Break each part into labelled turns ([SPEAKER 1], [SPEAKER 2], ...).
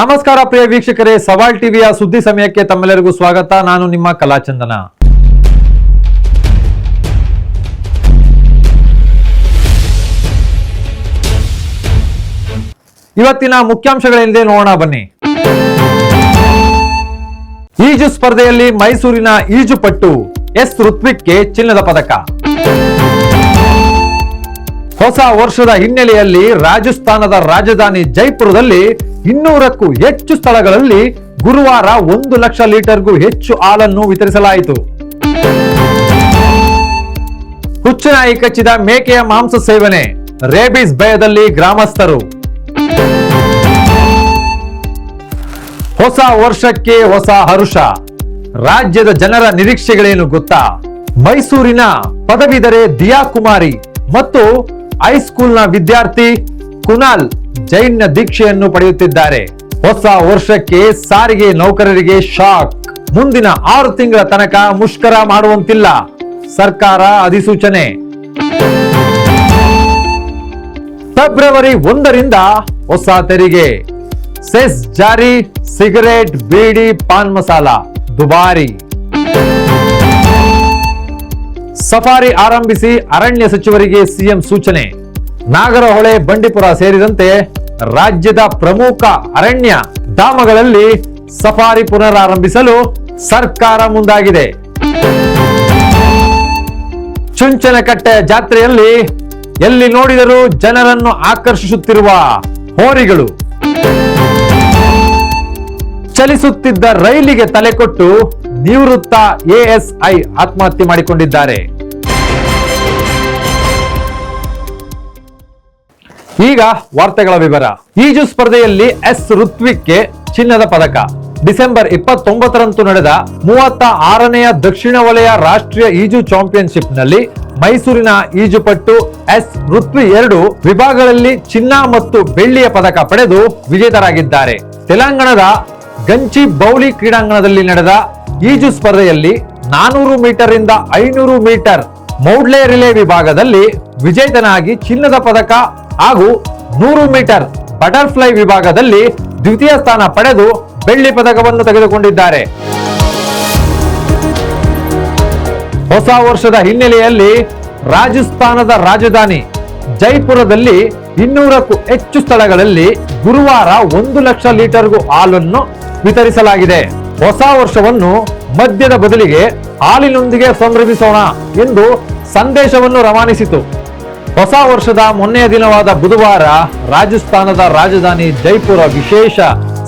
[SPEAKER 1] ನಮಸ್ಕಾರ ಪ್ರಿಯ ವೀಕ್ಷಕರೇ, ಸವಾಲ್ ಟಿವಿಯ ಸುದ್ದಿ ಸಮಯಕ್ಕೆ ತಮ್ಮೆಲ್ಲರಿಗೂ ಸ್ವಾಗತ. ನಾನು ನಿಮ್ಮ ಕಲಾಚಂದನ ಇವತ್ತಿನ ಮುಖ್ಯಾಂಶಗಳೇನಿದೆ ನೋಡೋಣ ಬನ್ನಿ. ಈಜು ಸ್ಪರ್ಧೆಯಲ್ಲಿ ಮೈಸೂರಿನ ಈಜುಪಟ್ಟು ಎಸ್ ಋತ್ವಿಕ್ಗೆ ಚಿನ್ನದ ಪದಕ. ಹೊಸ ವರ್ಷದ ಹಿನ್ನೆಲೆಯಲ್ಲಿ ರಾಜಸ್ಥಾನದ ರಾಜಧಾನಿ ಜೈಪುರದಲ್ಲಿ ಇನ್ನೂರಕ್ಕೂ ಹೆಚ್ಚು ಸ್ಥಳಗಳಲ್ಲಿ ಗುರುವಾರ ಒಂದು ಲಕ್ಷ ಲೀಟರ್ಗೂ ಹೆಚ್ಚು ಹಾಲನ್ನು ವಿತರಿಸಲಾಯಿತು. ಹುಚ್ಚುನಾಯಿ ಕಚ್ಚಿದ ಮೇಕೆಯ ಮಾಂಸ ಸೇವನೆ, ರೇಬಿಸ್ ಭಯದಲ್ಲಿ ಗ್ರಾಮಸ್ಥರು. ಹೊಸ ವರ್ಷಕ್ಕೆ ಹೊಸ ಹರುಷ. ರಾಜ್ಯದ ಜನರ ನಿರೀಕ್ಷೆಗಳೇನು ಗೊತ್ತಾ? ಮೈಸೂರಿನ ಪದವೀಧರೆ ದಿಯಾ ಕುಮಾರಿ ಮತ್ತು ಹೈಸ್ಕೂಲ್ನ ವಿದ್ಯಾರ್ಥಿ ಕುನಾಲ್ ಜೈನ ದೀಕ್ಷೆಯನ್ನು ಪಡೆಯುತ್ತಿದ್ದಾರೆ. ಹೊಸ ವರ್ಷಕ್ಕೆ ಸಾರಿಗೆ ನೌಕರರಿಗೆ ಶಾಕ್. ಮುಂದಿನ ಆರು ತಿಂಗಳ ತನಕ ಮುಷ್ಕರ ಮಾಡುವಂತಿಲ್ಲ. ಸರ್ಕಾರ ಅಧಿಸೂಚನೆ. ಫೆಬ್ರವರಿ ಒಂದರಿಂದ ಹೊಸ ತೆರಿಗೆ. ಸೆಸ್ ಜಾರಿ ಸಿಗರೇಟ್, ಬೀಡಿ, ಪಾನ್ ಮಸಾಲ. ದುಬಾರಿ. ಸಫಾರಿ ಆರಂಭಿಸಿ ಅರಣ್ಯ ಸಚಿವರಿಗೆ ಸಿಎಂ ಸೂಚನೆ. ನಾಗರಹೊಳೆ, ಬಂಡೀಪುರ ಸೇರಿದಂತೆ ರಾಜ್ಯದ ಪ್ರಮುಖ ಅರಣ್ಯ ಧಾಮಗಳಲ್ಲಿ ಸಫಾರಿ ಪುನರಾರಂಭಿಸಲು ಸರ್ಕಾರ ಮುಂದಾಗಿದೆ. ಚುಂಚನಕಟ್ಟೆ ಜಾತ್ರೆಯಲ್ಲಿ ಎಲ್ಲಿ ನೋಡಿದರೂ ಜನರನ್ನು ಆಕರ್ಷಿಸುತ್ತಿರುವ ಹೋರಿಗಳು. ಚಲಿಸುತ್ತಿದ್ದ ರೈಲಿಗೆ ತಲೆ ಕೊಟ್ಟು ನಿವೃತ್ತ ಎಎಸ್ಐ ಆತ್ಮಹತ್ಯೆ ಮಾಡಿಕೊಂಡಿದ್ದಾರೆ. ಈಗ ವಾರ್ತೆಗಳ ವಿವರ. ಈಜು ಸ್ಪರ್ಧೆಯಲ್ಲಿ ಎಸ್ ಋತ್ವಿಕ್ಗೆ ಚಿನ್ನದ ಪದಕ. ಡಿಸೆಂಬರ್ ಇಪ್ಪತ್ತೊಂಬತ್ತರಂದು ನಡೆದ ಮೂವತ್ತ ಆರನೆಯ ದಕ್ಷಿಣ ವಲಯ ರಾಷ್ಟ್ರೀಯ ಈಜು ಚಾಂಪಿಯನ್ಶಿಪ್ನಲ್ಲಿ ಮೈಸೂರಿನ ಈಜುಪಟ್ಟು ಎಸ್ ಋತ್ವಿ ಎರಡು ವಿಭಾಗಗಳಲ್ಲಿ ಚಿನ್ನ ಮತ್ತು ಬೆಳ್ಳಿಯ ಪದಕ ಪಡೆದು ವಿಜೇತರಾಗಿದ್ದಾರೆ. ತೆಲಂಗಾಣದ ಗಂಚಿ ಬೌಲಿ ಕ್ರೀಡಾಂಗಣದಲ್ಲಿ ನಡೆದ ಈಜು ಸ್ಪರ್ಧೆಯಲ್ಲಿ ನಾನೂರು ಮೀಟರ್ ಇಂದ ಐನೂರು ಮೀಟರ್ ಮೌಡ್ಲೆ ರಿಲೇ ವಿಭಾಗದಲ್ಲಿ ವಿಜೇತನಾಗಿ ಚಿನ್ನದ ಪದಕ ಹಾಗೂ ನೂರು ಮೀಟರ್ ಬಟರ್ಫ್ಲೈ ವಿಭಾಗದಲ್ಲಿ ದ್ವಿತೀಯ ಸ್ಥಾನ ಪಡೆದು ಬೆಳ್ಳಿ ಪದಕವನ್ನು ತೆಗೆದುಕೊಂಡಿದ್ದಾರೆ. ಹೊಸ ವರ್ಷದ ಹಿನ್ನೆಲೆಯಲ್ಲಿ ರಾಜಸ್ಥಾನದ ರಾಜಧಾನಿ ಜೈಪುರದಲ್ಲಿ ಇನ್ನೂರಕ್ಕೂ ಹೆಚ್ಚು ಸ್ಥಳಗಳಲ್ಲಿ ಗುರುವಾರ ಒಂದು ಲಕ್ಷ ಲೀಟರ್ಗೂ ಹಾಲನ್ನು ವಿತರಿಸಲಾಗಿದೆ. ಹೊಸ ವರ್ಷವನ್ನು ಮದ್ಯದ ಬದಲಿಗೆ ಹಾಲಿನೊಂದಿಗೆ ಸಂಭ್ರಮಿಸೋಣ ಎಂದು ಸಂದೇಶವನ್ನು ರವಾನಿಸಿತು. ಹೊಸ ವರ್ಷದ ಮೊನ್ನೆಯ ದಿನವಾದ ಬುಧವಾರ ರಾಜಸ್ಥಾನದ ರಾಜಧಾನಿ ಜೈಪುರ ವಿಶೇಷ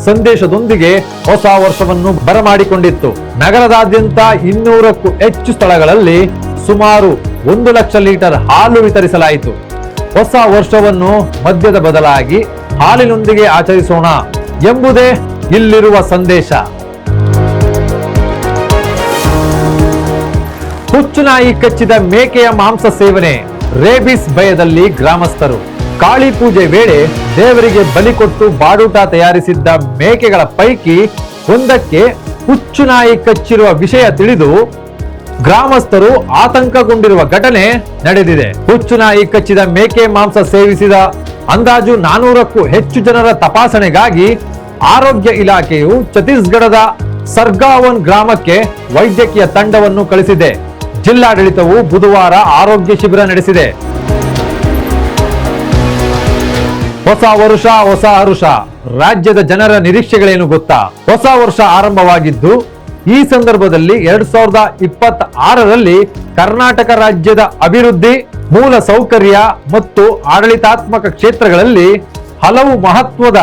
[SPEAKER 1] ಸಂದೇಶದೊಂದಿಗೆ ಹೊಸ ವರ್ಷವನ್ನು ಬರಮಾಡಿಕೊಂಡಿತ್ತು. ನಗರದಾದ್ಯಂತ ಇನ್ನೂರಕ್ಕೂ ಹೆಚ್ಚು ಸ್ಥಳಗಳಲ್ಲಿ ಸುಮಾರು ಒಂದು ಲಕ್ಷ ಲೀಟರ್ ಹಾಲು ವಿತರಿಸಲಾಯಿತು. ಹೊಸ ವರ್ಷವನ್ನು ಮದ್ಯದ ಬದಲಾಗಿ ಹಾಲಿನೊಂದಿಗೆ ಆಚರಿಸೋಣ ಎಂಬುದೇ ಇಲ್ಲಿರುವ ಸಂದೇಶ. ಹುಚ್ಚುನಾಯಿ ಕಚ್ಚಿದ ಮೇಕೆಯ ಮಾಂಸ ಸೇವನೆ ರೇಬಿಸ್ ಭಯದಲ್ಲಿ ಗ್ರಾಮಸ್ಥರು. ಕಾಳಿ ಪೂಜೆ ವೇಳೆ ದೇವರಿಗೆ ಬಲಿ ಕೊಟ್ಟು ಬಾಡೂಟ ತಯಾರಿಸಿದ್ದ ಮೇಕೆಗಳ ಪೈಕಿ ಒಂದಕ್ಕೆ ಹುಚ್ಚುನಾಯಿ ಕಚ್ಚಿರುವ ವಿಷಯ ತಿಳಿದು ಗ್ರಾಮಸ್ಥರು ಆತಂಕಗೊಂಡಿರುವ ಘಟನೆ ನಡೆದಿದೆ. ಹುಚ್ಚುನಾಯಿ ಕಚ್ಚಿದ ಮೇಕೆ ಮಾಂಸ ಸೇವಿಸಿದ ಅಂದಾಜು ನಾನೂರಕ್ಕೂ ಹೆಚ್ಚು ಜನರ ತಪಾಸಣೆಗಾಗಿ ಆರೋಗ್ಯ ಇಲಾಖೆಯು ಛತ್ತೀಸ್ಗಢದ ಸರ್ಗಾವನ್ ಗ್ರಾಮಕ್ಕೆ ವೈದ್ಯಕೀಯ ತಂಡವನ್ನು ಕಳಿಸಿದೆ. ಜಿಲ್ಲಾಡಳಿತವು ಬುಧವಾರ ಆರೋಗ್ಯ ಶಿಬಿರ ನಡೆಸಿದೆ. ಹೊಸ ವರುಷ, ಹೊಸ ಹರುಷ ರಾಜ್ಯದ ಜನರ ನಿರೀಕ್ಷೆಗಳೇನು ಗೊತ್ತಾ? ಹೊಸ ವರ್ಷ ಆರಂಭವಾಗಿದ್ದು, ಈ ಸಂದರ್ಭದಲ್ಲಿ ಎರಡ್ ಸಾವಿರದ ಇಪ್ಪತ್ತ್ ಆರರಲ್ಲಿ ಕರ್ನಾಟಕ ರಾಜ್ಯದ ಅಭಿವೃದ್ಧಿ, ಮೂಲ ಸೌಕರ್ಯ ಮತ್ತು ಆಡಳಿತಾತ್ಮಕ ಕ್ಷೇತ್ರಗಳಲ್ಲಿ ಹಲವು ಮಹತ್ವದ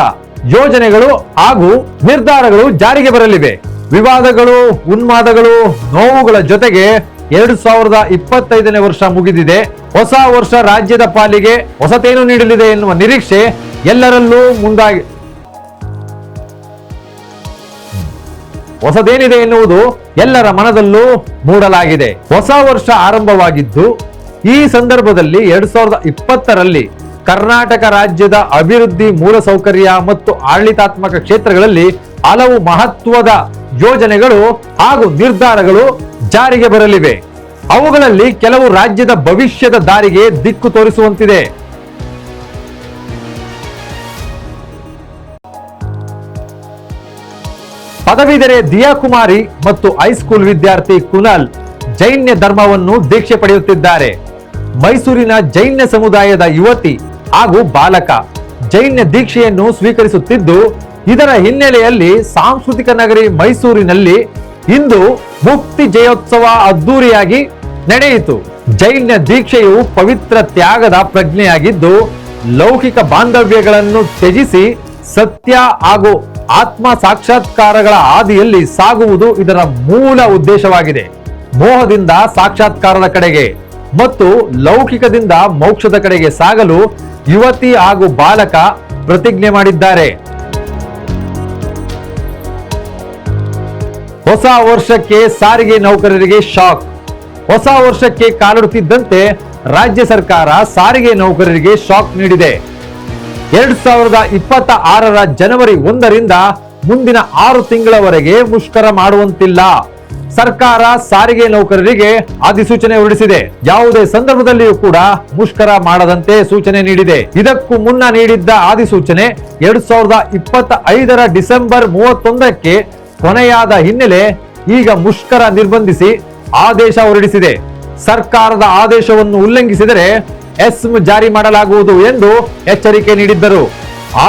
[SPEAKER 1] ಯೋಜನೆಗಳು ಹಾಗೂ ನಿರ್ಧಾರಗಳು ಜಾರಿಗೆ ಬರಲಿವೆ. ವಿವಾದಗಳು, ಉನ್ಮಾದಗಳು, ನೋವುಗಳ ಜೊತೆಗೆ ಎರಡು ಸಾವಿರದ ಇಪ್ಪತ್ತೈದನೇ ವರ್ಷ ಮುಗಿದಿದೆ. ಹೊಸ ವರ್ಷ ರಾಜ್ಯದ ಪಾಲಿಗೆ ಹೊಸತೇನು ನೀಡಲಿದೆ ಎನ್ನುವ ನಿರೀಕ್ಷೆ ಎಲ್ಲರಲ್ಲೂ ಮುಂದಾಗಿ ಹೊಸದೇನಿದೆ ಎನ್ನುವುದು ಎಲ್ಲರ ಮನದಲ್ಲೂ ಮೂಡಲಾಗಿದೆ. ಹೊಸ ವರ್ಷ ಆರಂಭವಾಗಿದ್ದು, ಈ ಸಂದರ್ಭದಲ್ಲಿ ಎರಡು ಸಾವಿರದ ಇಪ್ಪತ್ತರಲ್ಲಿ ಕರ್ನಾಟಕ ರಾಜ್ಯದ ಅಭಿವೃದ್ಧಿ ಮೂಲಸೌಕರ್ಯ ಮತ್ತು ಆಡಳಿತಾತ್ಮಕ ಕ್ಷೇತ್ರಗಳಲ್ಲಿ ಹಲವು ಮಹತ್ವದ ಯೋಜನೆಗಳು ಹಾಗೂ ನಿರ್ಧಾರಗಳು ಜಾರಿಗೆ ಬರಲಿವೆ. ಅವುಗಳಲ್ಲಿ ಕೆಲವು ರಾಜ್ಯದ ಭವಿಷ್ಯದ ದಾರಿಗೆ ದಿಕ್ಕು ತೋರಿಸುವಂತಿದೆ. ಪದವೀಧರೆ ದಿಯಾ ಕುಮಾರಿ ಮತ್ತು ಹೈಸ್ಕೂಲ್ ವಿದ್ಯಾರ್ಥಿ ಕುನಾಲ್ ಜೈನ್ಯ ಧರ್ಮವನ್ನು ದೀಕ್ಷೆ ಪಡೆಯುತ್ತಿದ್ದಾರೆ. ಮೈಸೂರಿನ ಜೈನ್ಯ ಸಮುದಾಯದ ಯುವತಿ ಹಾಗೂ ಬಾಲಕ ಜೈನ್ಯ ದೀಕ್ಷೆಯನ್ನು ಸ್ವೀಕರಿಸುತ್ತಿದ್ದು, ಇದರ ಹಿನ್ನೆಲೆಯಲ್ಲಿ ಸಾಂಸ್ಕೃತಿಕ ನಗರಿ ಮೈಸೂರಿನಲ್ಲಿ ಇಂದು ಮುಕ್ತಿ ಜಯೋತ್ಸವ ಅದ್ದೂರಿಯಾಗಿ ನಡೆಯಿತು. ಜೈನ ದೀಕ್ಷೆಯು ಪವಿತ್ರ ತ್ಯಾಗದ ಪ್ರಜ್ಞೆಯಾಗಿದ್ದು, ಲೌಕಿಕ ಬಾಂಧವ್ಯಗಳನ್ನು ತ್ಯಜಿಸಿ ಸತ್ಯ ಹಾಗೂ ಆತ್ಮ ಸಾಕ್ಷಾತ್ಕಾರಗಳ ಹಾದಿಯಲ್ಲಿ ಸಾಗುವುದು ಇದರ ಮೂಲ ಉದ್ದೇಶವಾಗಿದೆ. ಮೋಹದಿಂದ ಸಾಕ್ಷಾತ್ಕಾರದ ಕಡೆಗೆ ಮತ್ತು ಲೌಕಿಕದಿಂದ ಮೋಕ್ಷದ ಕಡೆಗೆ ಸಾಗಲು ಯುವತಿ ಹಾಗೂ ಬಾಲಕ ಪ್ರತಿಜ್ಞೆ ಮಾಡಿದ್ದಾರೆ. ಹೊಸ ವರ್ಷಕ್ಕೆ ಸಾರಿಗೆ ನೌಕರರಿಗೆ ಶಾಕ್. ಹೊಸ ವರ್ಷಕ್ಕೆ ಕಾಲಿಡುತ್ತಿದ್ದಂತೆ ರಾಜ್ಯ ಸರ್ಕಾರ ಸಾರಿಗೆ ನೌಕರರಿಗೆ ಶಾಕ್ ನೀಡಿದೆ. ಎರಡ್ ಸಾವಿರದ ಇಪ್ಪತ್ತ ಆರರ ಜನವರಿ ಒಂದರಿಂದ ಮುಂದಿನ ಆರು ತಿಂಗಳವರೆಗೆ ಮುಷ್ಕರ ಮಾಡುವಂತಿಲ್ಲ. ಸರ್ಕಾರ ಸಾರಿಗೆ ನೌಕರರಿಗೆ ಅಧಿಸೂಚನೆ ಹೊರಡಿಸಿದೆ. ಯಾವುದೇ ಸಂದರ್ಭದಲ್ಲಿಯೂ ಕೂಡ ಮುಷ್ಕರ ಮಾಡದಂತೆ ಸೂಚನೆ ನೀಡಿದೆ. ಇದಕ್ಕೂ ಮುನ್ನ ನೀಡಿದ್ದ ಅಧಿಸೂಚನೆ ಎರಡ್ ಸಾವಿರದ ಇಪ್ಪತ್ತ ಐದರ ಡಿಸೆಂಬರ್ ಮೂವತ್ತೊಂದಕ್ಕೆ ಕೊನೆಯಾದ ಹಿನ್ನೆಲೆ ಈಗ ಮುಷ್ಕರ ನಿರ್ಬಂಧಿಸಿ ಆದೇಶ ಹೊರಡಿಸಿದೆ. ಸರ್ಕಾರದ ಆದೇಶವನ್ನು ಉಲ್ಲಂಘಿಸಿದರೆ ಎಸ್ಮ್ ಜಾರಿ ಮಾಡಲಾಗುವುದು ಎಂದು ಎಚ್ಚರಿಕೆ ನೀಡಿದ್ದರು.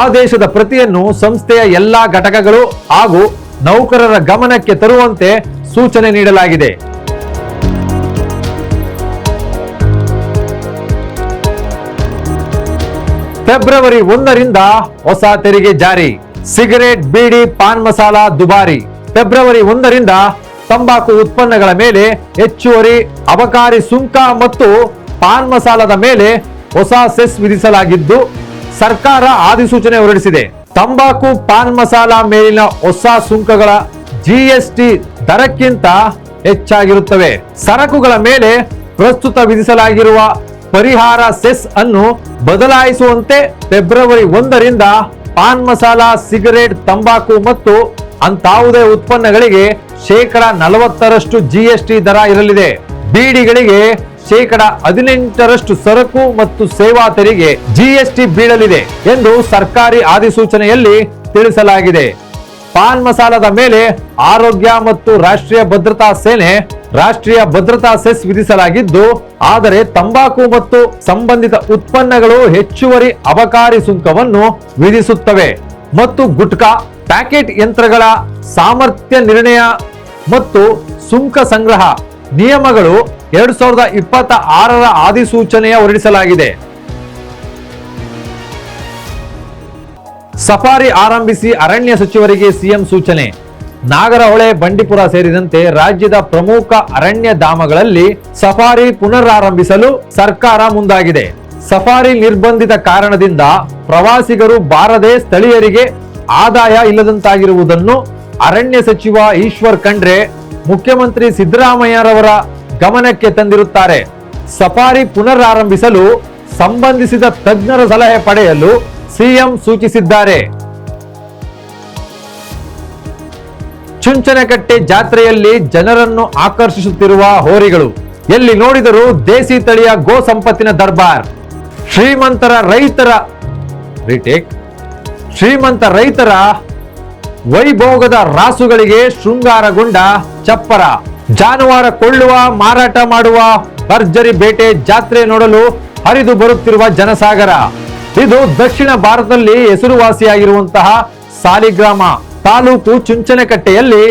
[SPEAKER 1] ಆದೇಶದ ಪ್ರತಿಯನ್ನು ಸಂಸ್ಥೆಯ ಎಲ್ಲಾ ಘಟಕಗಳು ಹಾಗೂ ನೌಕರರ ಗಮನಕ್ಕೆ ತರುವಂತೆ ಸೂಚನೆ ನೀಡಲಾಗಿದೆ. ಫೆಬ್ರವರಿ ಒಂದರಿಂದ ಹೊಸ ತೆರಿಗೆ ಜಾರಿ. ಸಿಗರೇಟ್, ಬೀಡಿ, ಪಾನ್ ಮಸಾಲ, ದುಬಾರಿ. ಫೆಬ್ರವರಿ ಒಂದರಿಂದ ತಂಬಾಕು ಉತ್ಪನ್ನಗಳ ಮೇಲೆ ಹೆಚ್ಚುವರಿ ಅಬಕಾರಿ ಸುಂಕ ಮತ್ತು ಪಾನ್ ಮಸಾಲದ ಮೇಲೆ ಹೊಸ ಸೆಸ್ ವಿಧಿಸಲಾಗಿದ್ದು, ಸರ್ಕಾರ ಅಧಿಸೂಚನೆ ಹೊರಡಿಸಿದೆ. ತಂಬಾಕು, ಪಾನ್ ಮಸಾಲ ಮೇಲಿನ ಹೊಸ ಸುಂಕಗಳ ಜಿಎಸ್ಟಿ ದರಕ್ಕಿಂತ ಹೆಚ್ಚಾಗಿರುತ್ತವೆ. ಸರಕುಗಳ ಮೇಲೆ ಪ್ರಸ್ತುತ ವಿಧಿಸಲಾಗಿರುವ ಪರಿಹಾರ ಸೆಸ್ ಅನ್ನು ಬದಲಾಯಿಸುವಂತೆ ಫೆಬ್ರವರಿ ಒಂದರಿಂದ ಪಾನ್ ಮಸಾಲ, ಸಿಗರೇಟ್, ತಂಬಾಕು ಮತ್ತು ಅಂತಾವುದೇ ಉತ್ಪನ್ನಗಳಿಗೆ ಶೇಕಡ ನಲವತ್ತರಷ್ಟು ಜಿಎಸ್ಟಿ ದರ ಇರಲಿದೆ. ಬೀಡಿಗಳಿಗೆ ಶೇಕಡ ಹದಿನೆಂಟರಷ್ಟು ಸರಕು ಮತ್ತು ಸೇವಾ ತೆರಿಗೆ ಜಿಎಸ್ಟಿ ಬೀಳಲಿದೆ ಎಂದು ಸರ್ಕಾರಿ ಅಧಿಸೂಚನೆಯಲ್ಲಿ ತಿಳಿಸಲಾಗಿದೆ. ಪಾನ್ ಮಸಾಲದ ಮೇಲೆ ಆರೋಗ್ಯ ಮತ್ತು ರಾಷ್ಟ್ರೀಯ ಭದ್ರತಾ ಸೇನೆ, ರಾಷ್ಟ್ರೀಯ ಭದ್ರತಾ ಸೆಸ್ ವಿಧಿಸಲಾಗಿದ್ದು, ಆದರೆ ತಂಬಾಕು ಮತ್ತು ಸಂಬಂಧಿತ ಉತ್ಪನ್ನಗಳು ಹೆಚ್ಚುವರಿ ಅಬಕಾರಿ ಸುಂಕವನ್ನು ವಿಧಿಸುತ್ತವೆ ಮತ್ತು ಗುಟ್ಕಾ, ಪ್ಯಾಕೆಟ್ ಯಂತ್ರಗಳ ಸಾಮರ್ಥ್ಯ ನಿರ್ಣಯ ಮತ್ತು ಸುಂಕ ಸಂಗ್ರಹ ನಿಯಮಗಳು ಎರಡ್ ಸಾವಿರದ ಇಪ್ಪತ್ತ ಆರರ ಅಧಿಸೂಚನೆಯ ಹೊರಡಿಸಲಾಗಿದೆ. ಸಫಾರಿ ಆರಂಭಿಸಿ ಅರಣ್ಯ ಸಚಿವರಿಗೆ ಸಿಎಂ ಸೂಚನೆ. ನಾಗರಹೊಳೆ, ಬಂಡೀಪುರ ಸೇರಿದಂತೆ ರಾಜ್ಯದ ಪ್ರಮುಖ ಅರಣ್ಯ ಧಾಮಗಳಲ್ಲಿ ಸಫಾರಿ ಪುನರಾರಂಭಿಸಲು ಸರ್ಕಾರ ಮುಂದಾಗಿದೆ. ಸಫಾರಿ ನಿರ್ಬಂಧಿತ ಕಾರಣದಿಂದ ಪ್ರವಾಸಿಗರು ಬಾರದೆ ಸ್ಥಳೀಯರಿಗೆ ಆದಾಯ ಇಲ್ಲದಂತಾಗಿರುವುದನ್ನು ಅರಣ್ಯ ಸಚಿವ ಈಶ್ವರ್ ಖಂಡ್ರೆ, ಮುಖ್ಯಮಂತ್ರಿ ಸಿದ್ದರಾಮಯ್ಯರವರ ಗಮನಕ್ಕೆ ತಂದಿರುತ್ತಾರೆ. ಸಫಾರಿ ಪುನರಾರಂಭಿಸಲು ಸಂಬಂಧಿಸಿದ ತಜ್ಞರ ಸಲಹೆ ಪಡೆಯಲು ಸಿಎಂ ಸೂಚಿಸಿದ್ದಾರೆ. ಚುಂಚನಕಟ್ಟೆ ಜಾತ್ರೆಯಲ್ಲಿ ಜನರನ್ನು ಆಕರ್ಷಿಸುತ್ತಿರುವ ಹೋರಿಗಳು. ಎಲ್ಲಿ ನೋಡಿದರೂ ದೇಸಿ ತಳಿಯ ಗೋ ಸಂಪತ್ತಿನ ದರ್ಬಾರ್. ಶ್ರೀಮಂತರ ರೈತರ ರಿಟೇಕ್. ಶ್ರೀಮಂತ ರೈತರ ವೈಭೋಗದ ರಾಸುಗಳಿಗೆ ಶೃಂಗಾರಗೊಂಡ ಚಪ್ಪರ. ಜಾನುವಾರ ಕೊಳ್ಳುವ, ಮಾರಾಟ ಮಾಡುವ ಭರ್ಜರಿ ಬೇಟೆ ಜಾತ್ರೆ ನೋಡಲು ಹರಿದು ಬರುತ್ತಿರುವ ಜನಸಾಗರ. ಇದು ದಕ್ಷಿಣ ಭಾರತದಲ್ಲಿ ಹೆಸರುವಾಸಿಯಾಗಿರುವಂತಹ ಸಾಲಿಗ್ರಾಮ ತಾಲೂಕು ಚುಂಚನಕಟ್ಟೆಯಲ್ಲಿ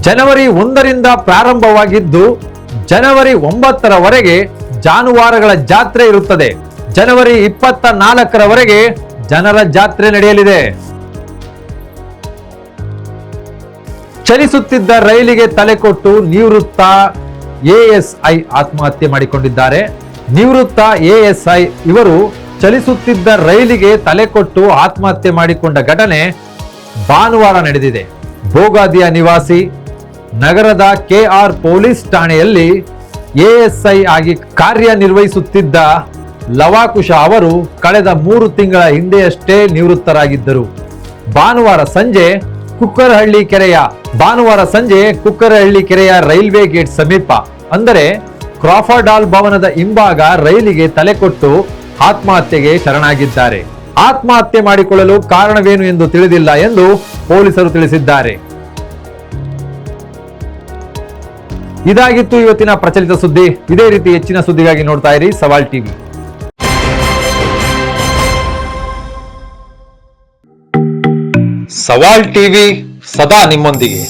[SPEAKER 1] ಜನವರಿ ಒಂದರಿಂದ ಪ್ರಾರಂಭವಾಗಿದ್ದು, ಜನವರಿ ಒಂಬತ್ತರವರೆಗೆ ಜಾನುವಾರುಗಳ ಜಾತ್ರೆ ಇರುತ್ತದೆ. ಜನವರಿ ಇಪ್ಪತ್ತ ನಾಲ್ಕರವರೆಗೆ ಜನರ ಜಾತ್ರೆ ನಡೆಯಲಿದೆ. ಚಲಿಸುತ್ತಿದ್ದ ರೈಲಿಗೆ ತಲೆಕೊಟ್ಟು ನಿವೃತ್ತ ಎಎಸ್ಐ ಆತ್ಮಹತ್ಯೆ ಮಾಡಿಕೊಂಡಿದ್ದಾರೆ. ನಿವೃತ್ತ ಎಎಸ್ಐ ಇವರು ಚಲಿಸುತ್ತಿದ್ದ ರೈಲಿಗೆ ತಲೆ ಕೊಟ್ಟು ಆತ್ಮಹತ್ಯೆ ಮಾಡಿಕೊಂಡ ಘಟನೆ ಭಾನುವಾರ ನಡೆದಿದೆ. ಭೋಗಾದಿಯ ನಿವಾಸಿ ನಗರದ ಕೆಆರ್ ಪೊಲೀಸ್ ಠಾಣೆಯಲ್ಲಿ ಎಎಸ್ಐ ಆಗಿ ಕಾರ್ಯನಿರ್ವಹಿಸುತ್ತಿದ್ದ ಲವಾಕುಶ ಅವರು ಕಳೆದ ಮೂರು ತಿಂಗಳ ಹಿಂದೆಯಷ್ಟೇ ನಿವೃತ್ತರಾಗಿದ್ದರು. ಭಾನುವಾರ ಸಂಜೆ ಕುಕ್ಕರಹಳ್ಳಿ ಕೆರೆಯ ಭಾನುವಾರ ಸಂಜೆ ಕುಕ್ಕರಹಳ್ಳಿ ಕೆರೆಯ ರೈಲ್ವೆ ಗೇಟ್ ಸಮೀಪ, ಅಂದರೆ ಕ್ರಾಫರ್ಡ್ ಹಾಲ್ ಭವನದ ಹಿಂಭಾಗ ರೈಲಿಗೆ ತಲೆ ಕೊಟ್ಟು ಆತ್ಮಹತ್ಯೆಗೆ ಶರಣಾಗಿದ್ದಾರೆ. ಆತ್ಮಹತ್ಯೆ ಮಾಡಿಕೊಳ್ಳಲು ಕಾರಣವೇನು ಎಂದು ತಿಳಿದಿಲ್ಲ ಎಂದು ಪೊಲೀಸರು ತಿಳಿಸಿದ್ದಾರೆ. ಇದಾಗಿತ್ತು ಇವತ್ತಿನ ಪ್ರಚಲಿತ ಸುದ್ದಿ. ಇದೇ ರೀತಿ ಹೆಚ್ಚಿನ ಸುದ್ದಿಗಾಗಿ ನೋಡ್ತಾ ಇರಿ ಸವಾಲ್ ಟಿವಿ. ಸವಾಲ್ ಟಿವಿ ಸದಾ ನಿಮ್ಮೊಂದಿಗೆ.